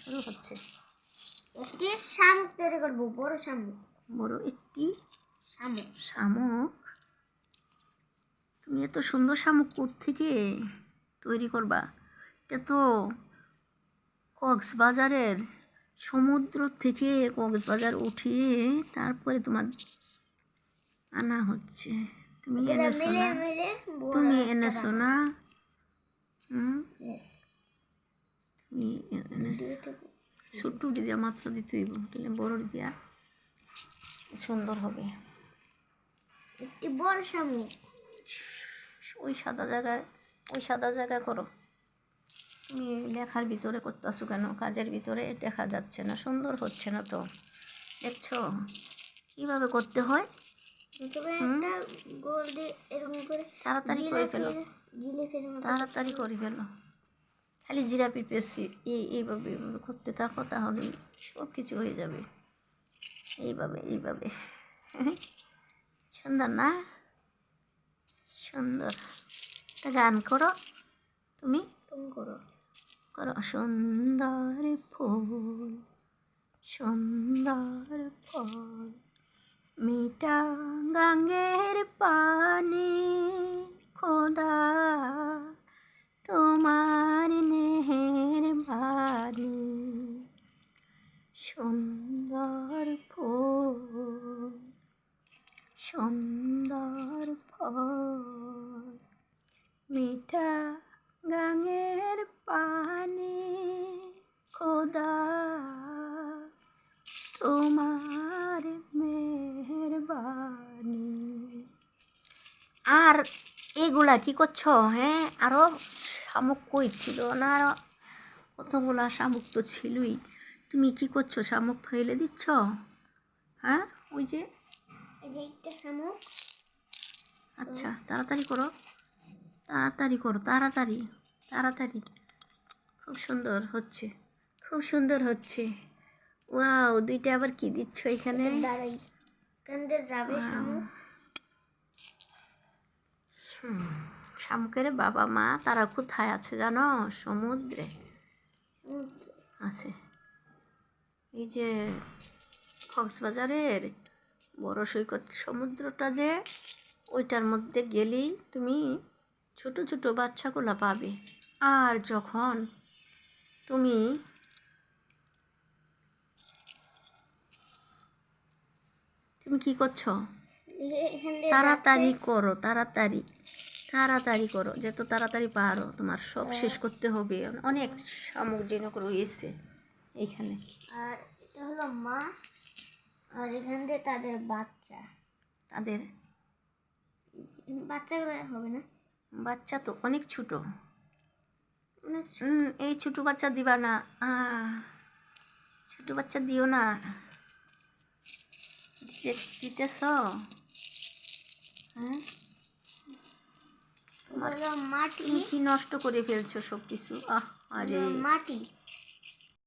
শুরু হচ্ছে একটি শামুক তৈরি করব বড় শামুক। বড় একটি শামুক। শামুক? তুমি এত সুন্দর শামুক থেকে তৈরি করবা? এটা তো কক্সবাজারের সমুদ্র থেকে কক্সবাজার উঠিয়ে তারপরে তোমার আনা হচ্ছে। তুমি এনেছো না? তুমি এনেছো না? হুম? ছোট্ট দিয়া মাত্র দিতে হইব তাহলে বড় দিয়া সুন্দর হবে। একটি বড় শামুক ওই সাদা জায়গায় ওই সাদা জায়গায় করো। তুমি লেখার ভিতরে করতেছো কেন? কাজের ভিতরে দেখা যাচ্ছে না সুন্দর হচ্ছে না তো। দেখছ? কীভাবে করতে হয়? তাড়াতাড়ি করে ফেলো। তাড়াতাড়ি করে ফেলো। খালি জিরাপি পেয়েছি এই এইভাবে এইভাবে করতে থাকো তাহলে সব কিছু হয়ে যাবে। এইভাবে এইভাবে। সুন্দর না? সুন্দর। একটা গান করো। তুমি? তুমি করো। করো। সুন্দর ফুল সুন্দর ফল মিটা গাঙ্গের পানি খোদা তোমার নেহের বাড়ি সুন্দর ফুল, সুন্দর ফল, মিঠা গাঙের পানি খোদা, তোমার মেহরবানি। আর এগুলা কি করছ হ্যাঁ? আরও শামুক কই ছিল না? আরও কতগুলা শামুক তো ছিলই। তুমি কি করছ? শামুক ফেলে দিচ্ছ? হ্যাঁ? ওই যে? শামুক। আচ্ছা তাড়াতাড়ি করো। তাড়াতাড়ি করো তাড়াতাড়ি তাড়াতাড়ি। খুব সুন্দর হচ্ছে খুব সুন্দর হচ্ছে। ওয়াও দুইটা আবার কি দিচ্ছ এখানে? যাবে শামুকের বাবা মা তারা কোথায় আছে জানো? সমুদ্রে। আছে। এই যে কক্সবাজারের বড় সৈকত সমুদ্রটা যে ওইটার মধ্যে গেলেই তুমি ছোট ছোট বাচ্চাগুলো পাবে। আর যখন তুমি তুমি কি করছ? তাড়াতাড়ি করো তাড়াতাড়ি তাড়াতাড়ি করো যত তাড়াতাড়ি পারো তোমার সব শেষ করতে হবে। অনেক শামুক যেন রয়েছে। এইখানে আর এটা হলো মা আর এখান দিয়ে তাদের বাচ্চা। তাদের? বাচ্চাগুলো হবে না? বাচ্চা তো অনেক ছোট। অনেক এই ছোট বাচ্চা দিবা না। ছোট বাচ্চা দিও না। দিতে- দিতেছ? হ্যাঁ? মাটি। কি নষ্ট করে ফেলছো সব কিছু আহ আরে। মাটি।